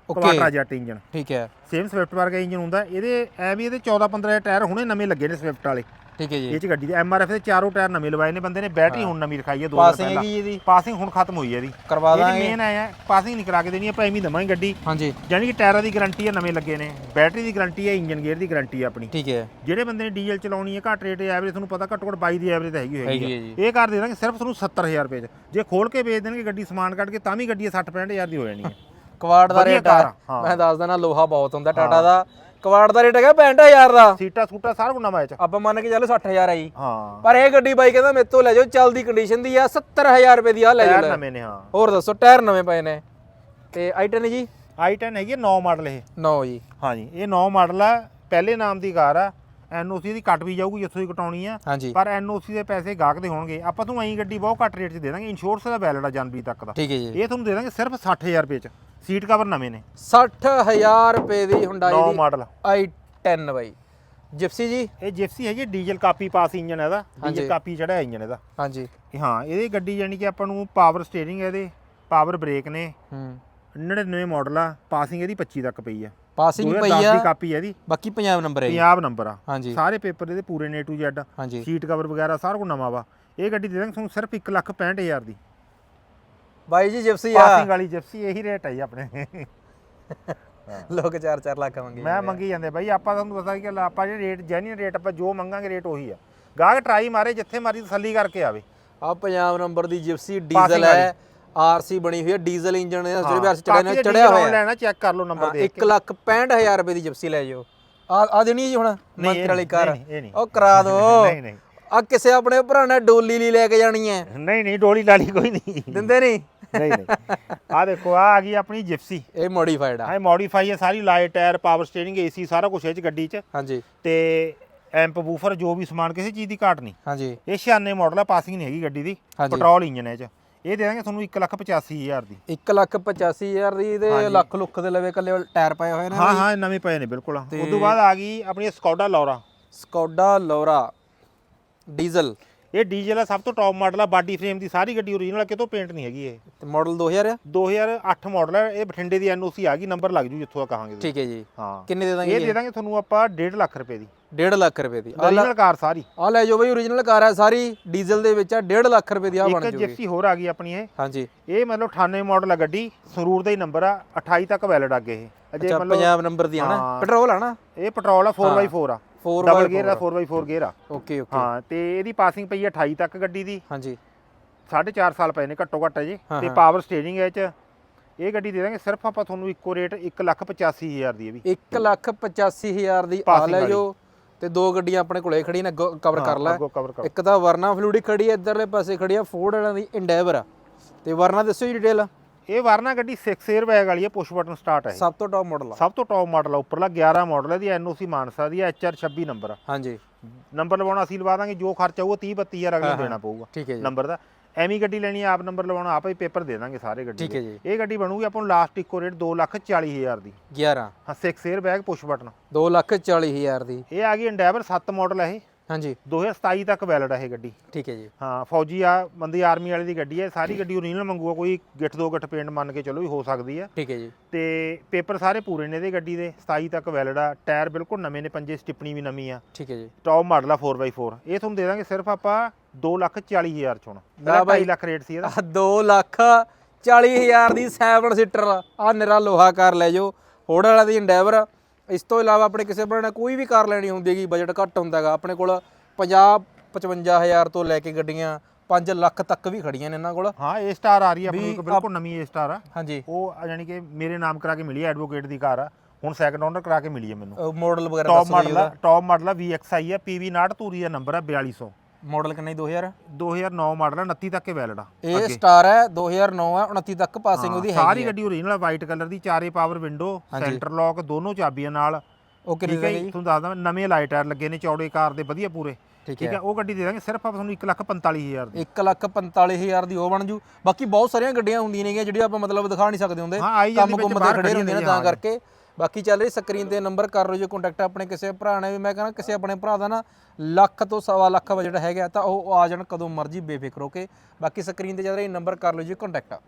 ਕੁਆਟਰਾ ਜੈਟ ਇੰਜਨ ਠੀਕ ਹੈ। ਸੇਮ ਸਵਿਫਟ ਵਰਗਾ ਇੰਜਨ ਹੁੰਦਾ ਇਹਦੇ ਐ ਵੀ ਇਹਦੇ 14 15 ਟਾਇਰ ਹੁਣੇ ਨਵੇਂ ਲੱਗੇ ਨੇ ਸਵਿਫਟ ਵਾਲੇ। ਠੀਕ ਹੈ ਜੀ। ਇਹ ਚ ਗੱਡੀ ਦੇ ਐਮਆਰਐਫ ਦੇ ਚਾਰੋਂ ਟਾਇਰ ਨਵੇਂ ਲਵਾਏ ਨੇ ਬੰਦੇ ਨੇ ਬੈਟਰੀ ਹੁਣ ਨਵੀਂ ਰਖਾਈ ਹੈ ਦੋ ਦਿਨ ਪਾਸਿੰਗ ਪਹਿਲਾਂ। ਹੈਗੀ ਇਹਦੀ? ਪਾਸਿੰਗ ਹੁਣ ਖਤਮ ਹੋਈ ਹੈ ਇਹਦੀ। ਕਰਵਾ ਦਾਂਗੇ। ਮੇਨ ਆਇਆ ਪਾਸਿੰਗ ਨਹੀਂ ਕਰਾ ਕੇ ਦੇਣੀ ਆਪਾਂ ਐਵੇਂ ਹੀ ਦਵਾਂਗੇ ਗੱਡੀ। ਹਾਂਜੀ। ਯਾਨੀ ਕਿ ਟਾਇਰਾਂ ਦੀ ਗਾਰੰਟੀ ਹੈ ਨਵੇਂ ਲੱਗੇ ਨੇ। ਬੈਟਰੀ ਦੀ ਗਾਰੰਟੀ ਹੈ ਇੰਜਨ ਗੇਅਰ ਦੀ ਗਾਰੰਟੀ ਹੈ ਆਪਣੀ। ਠੀਕ ਹੈ। ਜਿਹੜੇ ਬੰਦੇ ਨੇ ਡੀਜ਼ਲ ਚਲਾਉਣੀ ਹੈ ਘੱਟ ਰੇਟ ਐਵਰੇਜ ਤੁਹਾਨੂੰ ਪਤਾ ਘੱਟੋ ਘੱਟ 22 ਦੀ ਐਵਰੇਜ ਤਾਂ ਹੈਗੀ ਹੈਗੀ ਹੈ। ਇਹ ਕਾਰ ਦੇ ਦਾਂਗੇ ਸਿਰਫ ਤੁਹਾਨੂੰ 70000 ਰੁਪਏ 'ਚ। ਜੇ ਖੋਲ ਕੇ ਵੇਚ ਦੇਣਗੇ ਗੱਡੀ ਸਮਾਨ ਕੱਢ ਕੇ ਤਾਂ ਵੀ ਗੱਡੀ 60 65000 ਦੀ ਹੋ ਜਾਣੀ ਹੈ। ਕਵਾੜ ਦਾ ਰੇਟ ਆ। ਹਾਂ। ਮੈਂ ਦੱਸ ਦਿੰਦਾ ਲੋਹਾ ਬਹੁਤ ਹੁੰਦਾ ਟਾਟਾ ਦਾ। ਕਵਾੜ ਦਾ ਰੇਟ ਹੈਗਾ 65000 ਦਾ। ਸੀਟਾਂ ਸੂਟਾਂ ਸਾਰਾ ਕੁਝ ਨਵਾਂ 'ਚ। ਆਪਾਂ ਮੰਨ ਕੇ ਚੱਲ 60000 ਆਈ ਹਾਂ। ਪਰ ਇਹ ਗੱਡੀ ਬਾਈ ਕਹਿੰਦਾ ਮੇਰੇ ਤੋਂ ਲੈ ਜਾਓ ਚੱਲਦੀ ਕੰਡੀਸ਼ਨ ਦੀ ਆ 70000 ਰੁਪਏ ਦੀ ਆ ਲੈ ਟਾਇਰ ਜਾਓ। ਨਵੇਂ ਨੇ ਹਾਂ। ਹੋਰ ਦੱਸੋ ਟਾਇਰ ਨਵੇਂ ਪਏ ਨੇ। ਤੇ i10 ਜੀ? i10 ਹੈਗੀ 9 ਮਾਡਲ ਇਹ। 9 ਜੀ। ਹਾਂਜੀ ਇਹ 9 ਮਾਡਲ ਆ ਪਹਿਲੇ ਨਾਮ ਦੀ ਕਾਰ ਆ। ਐਨਓਸੀ ਦੀ ਕੱਟ ਵੀ ਜਾਊਗੀ ਜਿੱਥੋਂ ਦੀ ਕਟਾਉਣੀ ਆ। ਪਰ ਐਨਓਸੀ ਦੇ ਪੈਸੇ ਗਾਹਕ ਦੇ ਹੋਣਗੇ। ਆਪਾਂ ਤੁਹਾਨੂੰ ਐਂ ਗੱਡੀ ਬਹੁਤ ਘੱਟ ਰੇਟ 'ਚ ਦੇ ਦਾਂਗੇ ਇੰਸ਼ੋਰੈਂਸ ਦਾ ਵੈਲਿਡ ਆ ਜਨਵਰੀ ਤੱਕ ਦਾ। ਹੈ ਜੀ। ਇਹ ਤੁਹਾਨੂੰ ਦੇ ਦਾਂਗੇ ਸਿਰਫ 60000 ਰੁਪਏ 'ਚ। ਸੀਟ ਕਵਰ ਨਵੇਂ ਨੇ। 60000 ਰੁਪਏ ਦੀ ਹੁੰਡਾਈ 9 ਦੀ ਮਾਡਲ। i10 ਬਾਈ। ਜਿਪਸੀ ਜੀ? ਇਹ ਜਿਪਸੀ ਹੈਗੀ ਡੀਜ਼ਲ ਕਾਪੀ ਪਾਸ ਇੰਜਨ ਇਹਦਾ ਹਾਂਜੀ। ਡੀਜ਼ਲ ਕਾਪੀ ਚੜਿਆ ਇੰਜਨ ਇਹਦਾ। ਹਾਂਜੀ। ਇਹ ਹਾਂ ਇਹਦੀ ਗੱਡੀ ਯਾਨੀ ਕਿ ਆਪਾਂ ਨੂੰ ਪਾਵਰ ਸਟੀਅਰਿੰਗ ਹੈ ਇਹਦੇ ਪਾਵਰ ਬ੍ਰੇਕ ਨੇ। ਹੂੰ। 99 ਮਾਡਲ ਆ ਪਾਸਿੰਗ ਇਹਦੀ 25 ਤੱਕ ਪਈ ਆ। ਪਾਸਿੰਗ 2010 ਪਈ ਦੀ ਆ ਕਾਪੀ ਹੈ ਇਹਦੀ। ਬਾਕੀ ਪੰਜਾਬ ਨੰਬਰ ਹੈ ਜੀ। ਪੰਜਾਬ ਨੰਬਰ ਆ। ਹਾਂਜੀ। ਸਾਰੇ ਪੇਪਰ ਇਹਦੇ ਪੂਰੇ ਨੇ ਟੂ ਜ਼ੈਡ ਹਾਂਜੀ। ਸੀਟ ਕਵਰ ਵਗੈਰਾ ਸਾਰਾ ਕੁਝ ਨਵਾਂ ਵਾ। ਇਹ ਗੱਡੀ ਦੇ ਦਾਂਗੇ ਤੁਹਾਨੂੰ ਸਿਰਫ 1 ਲੱਖ 65000 ਦੀ। ਬਾਈ ਜੀ ਜਿਪਸੀ ਆ। ਪਾਸਿੰਗ ਵਾਲੀ ਜਿਪਸੀ ਇਹੀ ਰੇਟ ਹੈ ਜੀ ਆਪਣੇ। ਲੋਕ 4-4 ਲੱਖ ਮੰਗੇ ਮੈਂ ਮੰਗੀ ਜਾਂਦੇ ਬਾਈ ਆਪਾਂ ਤੁਹਾਨੂੰ ਪਤਾ ਕਿ ਆਪਾਂ ਜਿਹੜੇ ਰੇਟ ਜੈਨੂਇਨ ਰੇਟ ਆਪਾਂ ਜੋ ਮੰਗਾਂਗੇ ਰੇਟ ਉਹੀ ਆ। ਗਾਹਕ ਟਰਾਈ ਮਾਰੇ ਜਿੱਥੇ ਮਾਰੀ ਤਸੱਲੀ ਕਰਕੇ ਆਵੇ। ਆ ਪੰਜਾਬ ਨੰਬਰ ਦੀ ਜਿਪਸੀ ਡੀਜ਼ਲ ਹੈ। ਆਰਸੀ ਬਣੀ ਹੋਈ ਹੈ ਡੀਜ਼ਲ ਇੰਜਨ ਦੇ ਜਿਹੜੇ ਆਰਸੀ ਚੜਿਆ ਨੇ ਚੜਿਆ ਹੋਇਆ। ਲੈਣਾ ਚੈੱਕ ਕਰ ਲਓ ਨੰਬਰ ਦੇ 1 ਲੱਖ 65000 ਰੁਪਏ ਦੀ ਜਿਪਸੀ ਲੈ ਜਾਓ। ਆ ਆ ਦੇਣੀ ਜੀ ਹੁਣ ਮੰਤਰ ਵਾਲੀ ਕਾਰ। ਉਹ ਕਰਾ ਦੋ। ਨਹੀਂ ਨਹੀਂ ਆ ਕਿਸੇ ਆਪਣੇ ਭਰਾ ਨੇ ਡੋਲੀ ਲਈ ਲੈ ਕੇ ਜਾਣੀ ਹੈ ਨਹੀਂ ਨਹੀਂ ਡੋਲੀ ਲਾਲੀ ਕੋਈ ਨਹੀਂ। ਦਿੰਦੇ ਨਹੀਂ? ਨਹੀਂ ਨਹੀਂ। ਆ ਦੇਖੋ ਆ ਆ ਗਈ ਆਪਣੀ ਜਿਪਸੀ ਇਹ ਮੋਡੀਫਾਈਡ ਆ। ਆ ਮੋਡੀਫਾਈ ਹੈ ਸਾਰੀ light tyre power steering AC ਸਾਰਾ ਕੁਝ ਇਹ ਚ ਗੱਡੀ ਚ। ਹਾਂਜੀ। ਤੇ ਐਂਪ ਬੂਫਰ ਜੋ ਵੀ ਸਮਾਨ ਕਿਸੇ ਚੀਜ਼ ਦੀ ਘਾਟ ਨਹੀਂ। ਹਾਂਜੀ। ਇਹ 96 ਮਾਡਲ ਆ ਪਾਸਿੰਗ ਨਹੀਂ ਹੈਗੀ ਗੱਡੀ ਦੀ। ਪੈਟਰੋਲ ਇੰਜਨ ਹੈ ਇਹ ਚ। ਇਹ ਦੇ ਦਾਂਗੇ ਤੁਹਾਨੂੰ 185000 ਦੀ। 1 ਲੱਖ 85000 ਦੀ ਤੇ। ਲੱਖ ਲੁੱਖ ਦੇ ਲਵੇ ਕੱਲੇ ਟਾਇਰ ਪਏ ਹੋਏ ਨੇ ਹਾਂ ਹਾਂ ਇਹ ਨਵੇਂ ਪਏ ਨੇ ਬਿਲਕੁਲ। ਉਸ ਤੋਂ ਬਾਅਦ ਆ ਗਈ ਆਪਣੀ Skoda Laura Skoda Laura diesel? ਇਹ ਡੀਜ਼ਲ ਆ ਸਭ ਤੋਂ ਟੌਪ ਮਾਡਲ ਆ ਬਾਡੀ ਫਰੇਮ ਦੀ ਸਾਰੀ ਗੱਡੀ ਓਰੀਜਨਲ ਆ ਕਿਤੋਂ ਪੇਂਟ ਨਹੀਂ ਹੈਗੀ ਇਹ। ਤੇ ਮਾਡਲ 2000 ਆ? 2008 ਮਾਡਲ ਹੈ ਇਹ ਬਠਿੰਡੇ ਦੀ ਐਨਓਸੀ ਆ ਗਈ ਨੰਬਰ ਲੱਗ ਜੂ ਜਿੱਥੋਂ ਆ ਕਹਾਂਗੇ। ਠੀਕ ਹੈ ਜੀ। ਹਾਂ। ਕਿੰਨੇ ਦੇ ਦਾਂਗੇ ਇਹ ਦੇ ਦਾਂਗੇ ਤੁਹਾਨੂੰ ਆਪਾਂ 1.5 ਲੱਖ ਰੁਪਏ ਦੀ। 1.5 ਲੱਖ ਰੁਪਏ ਦੀ। ਆ ਓਰੀਜਨਲ ਕਾਰ ਸਾਰੀ। ਆ ਲੈ ਜਾਓ ਬਈ origignal ਕਾਰ ਹੈ ਸਾਰੀ ਡੀਜ਼ਲ ਦੇ ਵਿੱਚ ਆ 1.5 ਲੱਖ ਰੁਪਏ ਦੀ ਆ ਬਣ ਇੱਕ ਜੂਗੀ। ਜਿਪਸੀ ਹੋਰ ਆ ਗਈ ਆਪਣੀ ਇਹ। ਹਾਂਜੀ। ਇਹ ਮਤਲਬ 98 ਮਾਡਲ ਆ ਗੱਡੀ ਸੰਗਰੂਰ ਦਾ ਹੀ ਨੰਬਰ ਆ 28 ਤੱਕ ਵੈਲਿਡ ਅੱਗੇ ਇਹ। ਅਜੇ ਮਤਲਬ ਪੰਜਾਬ ਨੰਬਰ ਦੀ ਹੈ ਨਾ। ਪੈਟਰੋਲ ਆ ਨਾ? ਇਹ ਪੈਟਰੋਲ ਆ 4x4 ਆ। 4 ਡਬਲ ਗੇਅਰ ਆ 4x4 ਗੇਅਰ ਆ। ਓਕੇ ਓਕੇ ਹਾਂ ਤੇ ਇਹਦੀ ਪਾਸਿੰਗ ਪਈ ਆ 28 ਤੱਕ ਗੱਡੀ ਦੀ। ਹਾਂਜੀ। 4.5 ਸਾਲ ਪਏ ਨੇ ਘੱਟੋ ਘੱਟ ਜੀ ਤੇ। ਪਾਵਰ ਸਟੀਅਰਿੰਗ ਹੈ ਚ। ਇਹ ਗੱਡੀ ਦੇ ਦਾਂਗੇ ਸਿਰਫ ਆਪਾਂ ਤੁਹਾਨੂੰ ਇੱਕੋ ਰੇਟ 185000 ਦੀ ਇਹ ਵੀ। 1 ਲੱਖ 85000 ਦੀ ਆ ਲੈ। ਜੋ ਤੇ ਦੋ ਗੱਡੀਆਂ ਆਪਣੇ ਕੋਲੇ ਖੜੀਆਂ ਨੇ ਕਵਰ ਕਰ ਲੈ। ਇੱਕ ਤਾਂ ਵਰਨਾ ਫਲੂਡੀ ਖੜੀ ਹੈ ਇੱਧਰਲੇ ਪਾਸੇ ਖੜੀ ਆ ਫੋਰਡ ਵਾਲਿਆਂ ਦੀ ਇੰਡੈਵਰ ਆ। ਤੇ ਵਰਨਾ ਦੱਸੋ ਜੀ ਡਿਟੇਲ ਇਹ ਵਰਨਾ ਗੱਡੀ 6 에ਅਰ ਬੈਗ ਵਾਲੀ ਹੈ ਪੁਸ਼ ਬਟਨ ਸਟਾਰਟ ਹੈ। ਸਭ ਤੋਂ ਟੌਪ ਮਾਡਲ ਆ। ਸਭ ਤੋਂ ਟੌਪ ਮਾਡਲ ਆ ਉੱਪਰਲਾ 11 ਮਾਡਲ ਹੈ ਦੀ ਐਨਓਸੀ ਮਾਨਸਾ ਦੀ ਹੈ ਐਚਆਰ 26 ਨੰਬਰ ਆ। ਹਾਂਜੀ। ਨੰਬਰ ਲਵਾਉਣਾ ਅਸੀਂ ਲਵਾ ਦਾਂਗੇ ਜੋ ਖਰਚਾ ਹੋਊਗਾ 30 32000 ਅਗਲੇ ਦੇਣਾ ਪਊਗਾ ਠੀਕ ਹੈ ਜੀ। ਨੰਬਰ ਦਾ। ਐਵੇਂ ਗੱਡੀ ਲੈਣੀ ਆ, ਆਪ ਨੰਬਰ ਲਵਾਉਣਾ ਆਪ ਹੀ ਪੇਪਰ ਦੇ ਦਾਂਗੇ ਸਾਰੇ ਗੱਡੀ ਦੇ। ਇਹ ਗੱਡੀ ਬਣੂਗੀ ਆਪਾਂ ਨੂੰ ਲਾਸਟ ਇੱਕੋ ਰੇਟ 240000 ਦੀ। 11 ਹਾਂ 6 air bag push button 2 lakh 40000 ਦੀ। ਇਹ ਆ ਗਈ ਇੰਡੈਵਰ 7 ਮਾਡਲ ਹੈ ਇਹ। ਹਾਂਜੀ। 2027 ਤੱਕ ਵੈਲਿਡ ਹੈ ਇਹ ਗੱਡੀ। ਠੀਕ ਹੈ ਜੀ। ਹਾਂ ਫੌਜੀ ਆ ਬੰਦੀ ਆਰਮੀ ਵਾਲੇ ਦੀ ਗੱਡੀ ਹੈ ਸਾਰੀ ਗੱਡੀ ਓਰੀਜਨਲ ਮੰਗੂਗਾ ਕੋਈ ਗਿੱਟ ਦੋ ਗਿੱਟ ਪੇਂਟ ਮੰਨ ਕੇ ਚਲੋ ਵੀ ਹੋ ਸਕਦੀ ਹੈ ਠੀਕ ਹੈ ਜੀ। ਤੇ ਪੇਪਰ ਸਾਰੇ ਪੂਰੇ ਨੇ ਇਹਦੇ ਗੱਡੀ ਦੇ 27 ਤੱਕ ਵੈਲਿਡ ਆ ਟਾਇਰ ਬਿਲਕੁਲ ਨਵੇਂ ਨੇ ਪੰਜੇ ਸਟਿਪਣੀ ਵੀ ਨਵੀਂ ਆ। ਠੀਕ ਹੈ ਜੀ। ਟੌਪ ਮਾਡਲ ਆ 4x4 ਇਹ ਤੁਹਾਨੂੰ ਦੇ ਦਾਂਗੇ ਸਿਰਫ ਆਪਾਂ 240000 ਚੋਂ ਲੈ ਪਹਿਲਾਂ ਬਾਈ। 2 ਲੱਖ ਰੇਟ ਸੀ ਇਹਦਾ। ਆ 2 ਲੱਖ 40000 ਦੀ 7 ਸੀਟਰ ਆ। ਨਿਰਾ ਲੋਹਾ ਕਾਰ ਲੈ ਜਾਓ। ਹੋੜ ਵਾਲਾ ਦੀ ਇੰਡੈਵਰ ਇਸ ਤੋਂ ਇਲਾਵਾ ਆਪਣੇ ਕਿਸੇ ਬਣੇ ਕੋਈ ਵੀ ਕਾਰ ਲੈਣੀ ਹੁੰਦੀ ਹੈਗੀ ਬਜਟ ਘੱਟ ਹੁੰਦਾ ਹੈਗਾ। ਆਪਣੇ ਕੋਲ 50 55000 ਤੋਂ ਲੈ ਕੇ ਗੱਡੀਆਂ 5 ਲੱਖ ਤੱਕ ਵੀ ਖੜੀਆਂ ਨੇ ਇਹਨਾਂ ਕੋਲ। ਹਾਂ A ਸਟਾਰ ਆ ਰਹੀ ਆਪਣੀ ਵੀ ਇੱਕ ਬਿਲਕੁਲ ਨਵੀਂ A ਸਟਾਰ ਆ। ਹਾਂਜੀ। ਉਹ ਯਾਨੀ ਕਿ ਮੇਰੇ ਨਾਮ ਕਰਾ ਕੇ ਮਿਲੀ ਆ ਐਡਵੋਕੇਟ ਦੀ ਕਾਰ ਆ। ਹੁਣ ਸੈਕੰਡ ਓਨਰ ਕਰਾ ਕੇ ਮਿਲੀ ਹੈ ਮੈਨੂੰ। ਮਾਡਲ ਵਗੈਰਾ ਟੌਪ ਮਾਡਲ ਟੌਪ ਮਾਡਲ ਆ VXI ਆ PV 69 ਧੂਰੀ ਦਾ ਨੰਬਰ ਆ 4200 ਮਾਡਲ ਕਿੰਨਾ ਜੀ 2000 2009 ਮਾਡਲ ਆ 29 ਤੱਕ ਇਹ ਵੈਲਿਡ ਆ ਇਹ ਸਟਾਰ ਹੈ 2009 ਹੈ 29 ਤੱਕ ਪਾਸਿੰਗ ਉਹਦੀ ਹੈਗੀ ਸਾਰੀ ਗੱਡੀ ਓਰੀਜਨਲ ਵਾਈਟ ਕਲਰ ਦੀ ਚਾਰੇ ਪਾਵਰ ਵਿੰਡੋ ਸੈਂਟਰ ਲੌਕ ਦੋਨੋਂ ਚਾਬੀਆਂ ਨਾਲ। ਉਹ ਕਿੰਨੇ ਠੀਕ ਹੈ ਦਾ ਜੀ? ਤੁਹਾਨੂੰ ਦੱਸਦਾ ਨਵੇਂ ਲਾਈਟ ਟਾਇਰ ਲੱਗੇ ਨੇ ਚੌੜੇ ਕਾਰ ਦੇ ਵਧੀਆ ਪੂਰੇ। ਠੀਕ ਹੈ। ਉਹ ਗੱਡੀ ਦੇ ਦਾਂਗੇ ਸਿਰਫ ਆਪਾਂ ਤੁਹਾਨੂੰ 145000 ਦੀ। 1 ਲੱਖ 45000 ਦੀ ਉਹ ਬਣ ਜੂ। ਬਾਕੀ ਬਹੁਤ ਸਾਰੀਆਂ ਗੱਡੀਆਂ ਹੁੰਦੀਆਂ ਨੇਗੀਆਂ ਜਿਹੜੀਆਂ ਆਪਾਂ ਮਤਲਬ ਦਿਖਾ ਨਹੀਂ ਸਕਦੇ ਹੁੰਦੇ। ਹਾਂ, ਕੰਮ ਕੁੰਮ ਬਾਹਰ ਖੜੇ ਹੁੰਦੇ ਨੇ ਤਾਂ ਹਾਂ। ਕਰਕੇ। ਬਾਕੀ ਚੱਲ ਰਹੀ ਸਕਰੀਨ ਤੇ ਨੰਬਰ ਕਰ ਲਓ, ਜੇ ਕੰਟੈਕਟ ਆਪਣੇ ਕਿਸੇ ਭਰਾ ਨੇ ਵੀ, ਮੈਂ ਕਹਿੰਦਾ ਕਿਸੇ ਆਪਣੇ ਭਰਾ ਦਾ ਨਾ ਲੱਖ ਤੋਂ ਸਵਾ ਲੱਖ ਬਜਟ ਹੈਗਾ, ਤਾਂ ਉਹ ਆ ਜਾਣ ਕਦੋਂ ਮਰਜ਼ੀ ਬੇਫਿਕਰ ਹੋ ਕੇ। ਬਾਕੀ ਸਕਰੀਨ ਤੇ ਚੱਲ ਰਹੀ ਨੰਬਰ ਕਰ ਲਓ ਜੀ ਕੰਟੈਕਟ